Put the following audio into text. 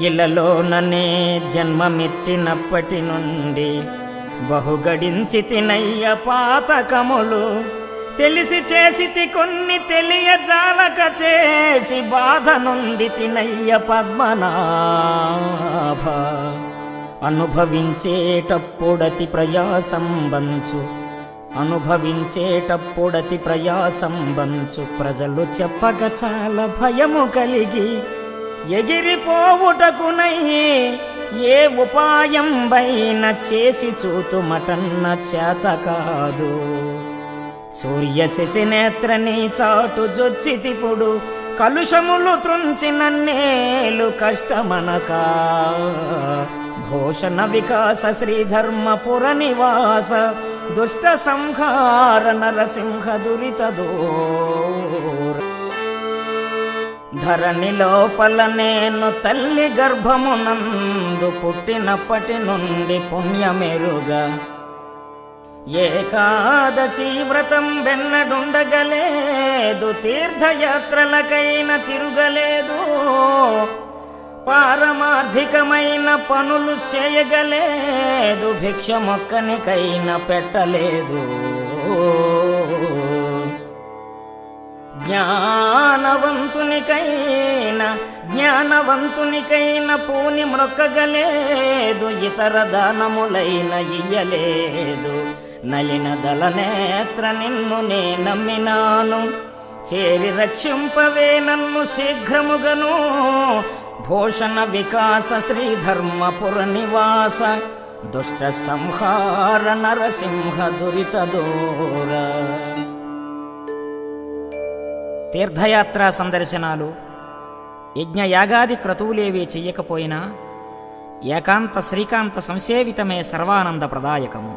ఇళ్ళలోననే జన్మమెత్తినప్పటి నుండి బహుగడించి తినయ్య పాతకములు తెలిసి చేసితి కొన్ని తెలియజాలక చేసి బాధ నుండి తినయ్య పద్మనాభ. అనుభవించేటప్పుడతి ప్రయాసం బంచు అనుభవించేటప్పుడతి ప్రయాసం బంచు ప్రజలు చెప్పక చాలా భయము కలిగి ఎగిరిపోవుటకునై ఏ ఉపాయం బైన చేసి చూతుమటన్న చేత కాదు. సూర్య శశినేత్రని చాటు జొచ్చితిపుడు కలుషములు త్రుంచిన నేలు కష్టమనక. భూషణ వికాస శ్రీధర్మపుర నివాస దుష్ట సంహార నరసింహ దురిత దూర. ధరణి లోపల నేను తల్లి గర్భమునందు పుట్టినప్పటి నుండి పుణ్యమెరుగా. ఏకాదశి వ్రతం బెన్నడుండగలేదు తీర్థయాత్రలకైన తిరుగలేదు పారమార్థికమైన పనులు చేయగలేదు భిక్ష మొక్కనికైనా పెట్టలేదు జ్ఞానవంతునికైన జ్ఞానవంతునికైన పూని మ్రొక్కగలేదు ఇతర దానములైన ఇయ్యలేదు. నలిన దళనేత్ర నిన్ను నే నమ్మినాను చేరి రక్షింపవే నన్ను శీఘ్రముగను. భూషణ వికాస శ్రీధర్మపుర నివాస దుష్ట సంహార నరసింహ దురిత దూర. తీర్థయాత్రా సందర్శనాలు యజ్ఞయాగాది క్రతువులేవీ చెయ్యకపోయినా ఏకాంత శ్రీకాంత సంసేవితమే సర్వానంద ప్రదాయకము